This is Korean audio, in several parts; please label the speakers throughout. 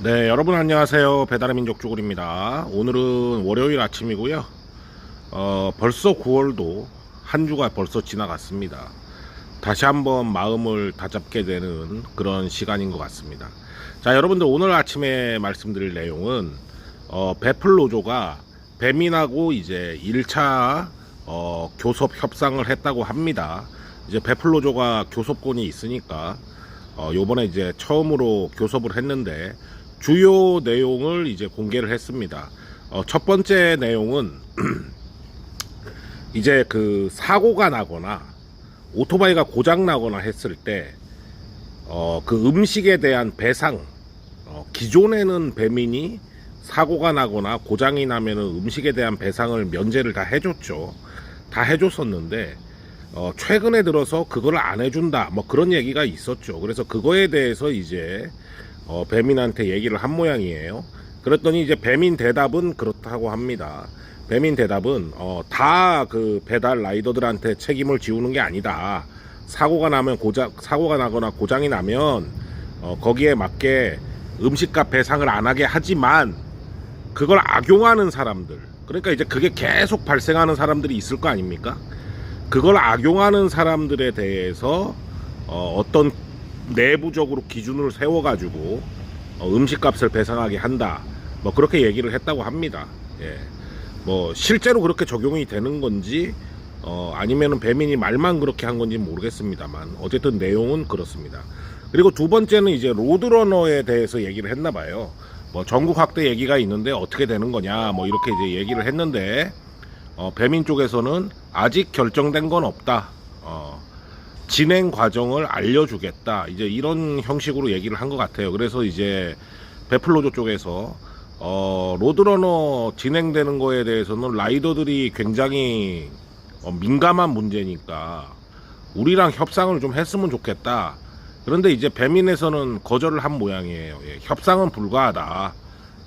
Speaker 1: 네, 여러분 안녕하세요. 배달의 민족 쭈구리입니다. 오늘은 월요일 아침이고요. 어, 벌써 9월도 한 주가 벌써 지나갔습니다. 다시 한번 마음을 다잡게 되는 그런 시간인 것 같습니다. 자, 여러분들 오늘 아침에 말씀드릴 내용은 어, 베플로조가 배민하고 이제 1차 어, 교섭 협상을 했다고 합니다. 이제 베플로조가 교섭권이 있으니까 어, 요번에 이제 처음으로 교섭을 했는데 주요 내용을 이제 공개를 했습니다. 어, 첫 번째 내용은 이제 그 사고가 나거나 오토바이가 고장 나거나 했을 때 어, 그 음식에 대한 배상 어, 기존에는 배민이 사고가 나거나 고장이 나면은 음식에 대한 배상을 면제를 다 해줬죠. 다 해줬었는데 어, 최근에 들어서 그걸 안 해준다 뭐 그런 얘기가 있었죠. 그래서 그거에 대해서 이제 어, 배민한테 얘기를 한 모양이에요. 그랬더니 이제 배민 대답은 그렇다고 합니다. 배민 대답은 어, 다 그 배달 라이더들한테 책임을 지우는 게 아니다. 사고가 나면 고장 사고가 나거나 고장이 나면 어, 거기에 맞게 음식값 배상을 안 하게 하지만 그걸 악용하는 사람들 그러니까 이제 그게 계속 발생하는 사람들이 있을 거 아닙니까? 그걸 악용하는 사람들에 대해서 어, 어떤 내부적으로 기준을 세워가지고 어, 음식값을 배상하게 한다. 뭐 그렇게 얘기를 했다고 합니다. 예. 뭐 실제로 그렇게 적용이 되는 건지 어, 아니면은 배민이 말만 그렇게 한 건지 모르겠습니다만 어쨌든 내용은 그렇습니다. 그리고 두 번째는 이제 로드러너에 대해서 얘기를 했나 봐요. 뭐 전국 확대 얘기가 있는데 어떻게 되는 거냐 뭐 이렇게 이제 얘기를 했는데 어, 배민 쪽에서는 아직 결정된 건 없다. 어, 진행 과정을 알려주겠다. 이제 이런 형식으로 얘기를 한 것 같아요. 그래서 이제 베플로조 쪽에서 어, 로드러너 진행되는 거에 대해서는 라이더들이 굉장히 어, 민감한 문제니까 우리랑 협상을 좀 했으면 좋겠다. 그런데 이제 배민에서는 거절을 한 모양이에요. 예, 협상은 불가하다.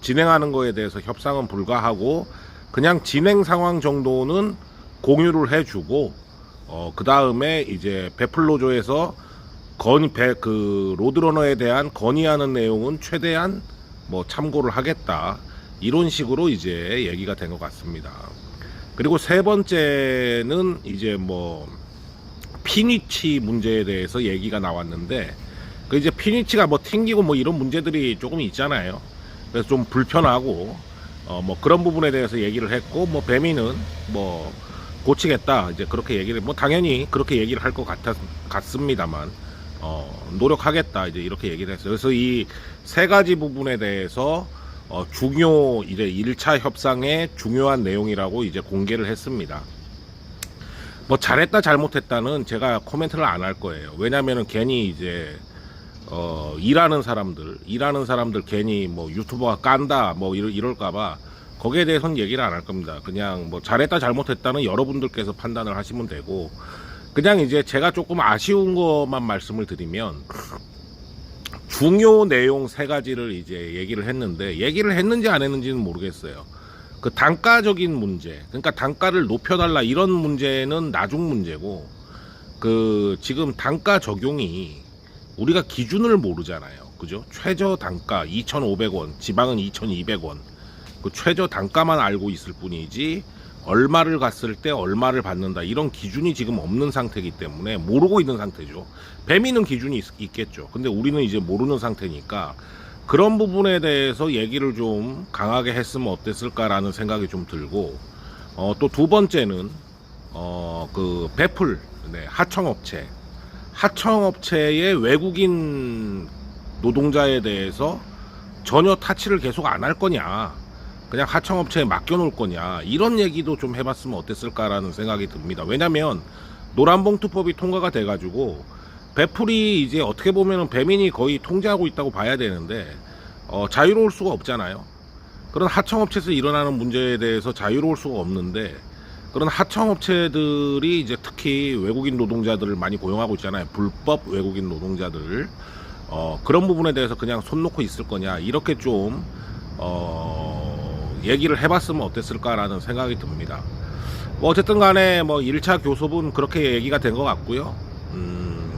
Speaker 1: 진행하는 거에 대해서 협상은 불가하고 그냥 진행 상황 정도는 공유를 해주고 어, 그 다음에 이제 베플로조에서 건의 배, 그 로드러너에 대한 건의하는 내용은 최대한 뭐 참고를 하겠다 이런 식으로 이제 얘기가 된 것 같습니다. 그리고 세 번째는 이제 뭐 피니치 문제에 대해서 얘기가 나왔는데 그 이제 피니치가 뭐 튕기고 뭐 이런 문제들이 조금 있잖아요. 그래서 좀 불편하고 어 뭐 그런 부분에 대해서 얘기를 했고 뭐 배미는 뭐 고치겠다 이제 그렇게 얘기를 뭐 당연히 그렇게 얘기를 할것 같았 같습니다만 어 노력하겠다 이제 이렇게 얘기를 했어요. 그래서 이 세 가지 부분에 대해서 어 중요 이제 1차 협상의 중요한 내용이라고 이제 공개를 했습니다. 뭐 잘했다 잘못했다는 제가 코멘트를 안 할 거예요. 왜냐면은 괜히 이제 어 일하는 사람들 일하는 사람들 괜히 뭐 유튜버가 깐다 뭐 이럴, 이럴까봐 거기에 대해서는 얘기를 안 할 겁니다. 그냥 뭐 잘했다 잘못했다는 여러분들께서 판단을 하시면 되고 그냥 이제 제가 조금 아쉬운 것만 말씀을 드리면 중요 내용 세 가지를 이제 얘기를 했는데 얘기를 했는지 안 했는지는 모르겠어요. 그 단가적인 문제, 그러니까 단가를 높여달라 이런 문제는 나중 문제고 그 지금 단가 적용이 우리가 기준을 모르잖아요. 그죠? 최저 단가 2,500원, 지방은 2,200원. 그 최저 단가만 알고 있을 뿐이지 얼마를 갔을 때 얼마를 받는다. 이런 기준이 지금 없는 상태이기 때문에 모르고 있는 상태죠. 배미는 기준이 있, 겠죠. 근데 우리는 이제 모르는 상태니까 그런 부분에 대해서 얘기를 좀 강하게 했으면 어땠을까라는 생각이 좀 들고 어, 또 두 번째는 어, 그 배풀 네, 하청업체. 하청업체의 외국인 노동자에 대해서 전혀 타치를 계속 안 할 거냐 그냥 하청업체에 맡겨놓을 거냐 이런 얘기도 좀 해봤으면 어땠을까라는 생각이 듭니다. 왜냐하면 노란봉투법이 통과가 돼가지고 배풀이 이제 어떻게 보면은 배민이 거의 통제하고 있다고 봐야 되는데 어, 자유로울 수가 없잖아요. 그런 하청업체에서 일어나는 문제에 대해서 자유로울 수가 없는데 그런 하청업체들이 이제 특히 외국인 노동자들을 많이 고용하고 있잖아요. 불법 외국인 노동자들 어, 그런 부분에 대해서 그냥 손 놓고 있을 거냐 이렇게 좀 어, 얘기를 해봤으면 어땠을까라는 생각이 듭니다. 뭐 어쨌든 간에 뭐 1차 교섭은 그렇게 얘기가 된 것 같고요. 음,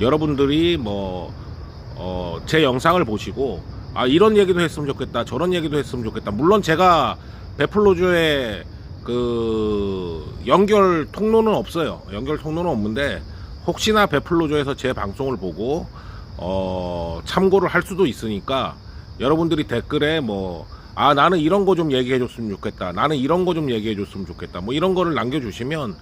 Speaker 1: 여러분들이 뭐, 어, 제 영상을 보시고 아 이런 얘기도 했으면 좋겠다 저런 얘기도 했으면 좋겠다 물론 제가 베플로즈의 그 연결 통로는 없어요 연결 통로는 없는데 혹시나 베플로즈에서 제 방송을 보고 어 참고를 할 수도 있으니까 여러분들이 댓글에 뭐 아 나는 이런 거 좀 얘기해 줬으면 좋겠다 나는 이런 거 좀 얘기해 줬으면 좋겠다 뭐 이런 거를 남겨주시면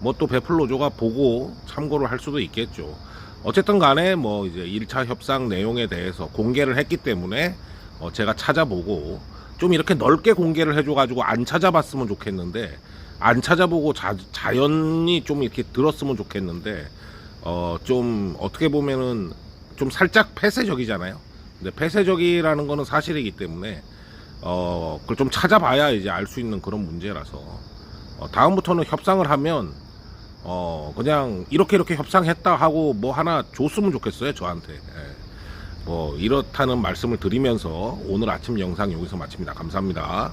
Speaker 1: 뭐 또 베플로조가 보고 참고를 할 수도 있겠죠. 어쨌든 간에 뭐 이제 1차 협상 내용에 대해서 공개를 했기 때문에 어 제가 찾아보고 좀 이렇게 넓게 공개를 해줘 가지고 안 찾아봤으면 좋겠는데 안 찾아보고 자, 자연히 좀 이렇게 들었으면 좋겠는데 어 좀 어떻게 보면은 좀 살짝 폐쇄적이잖아요. 근데 폐쇄적이라는 거는 사실이기 때문에 어 그걸 좀 찾아봐야 이제 알 수 있는 그런 문제라서. 어, 다음부터는 협상을 하면 어 그냥 이렇게 이렇게 협상했다 하고 뭐 하나 줬으면 좋겠어요 저한테. 예. 뭐 이렇다는 말씀을 드리면서 오늘 아침 영상 여기서 마칩니다. 감사합니다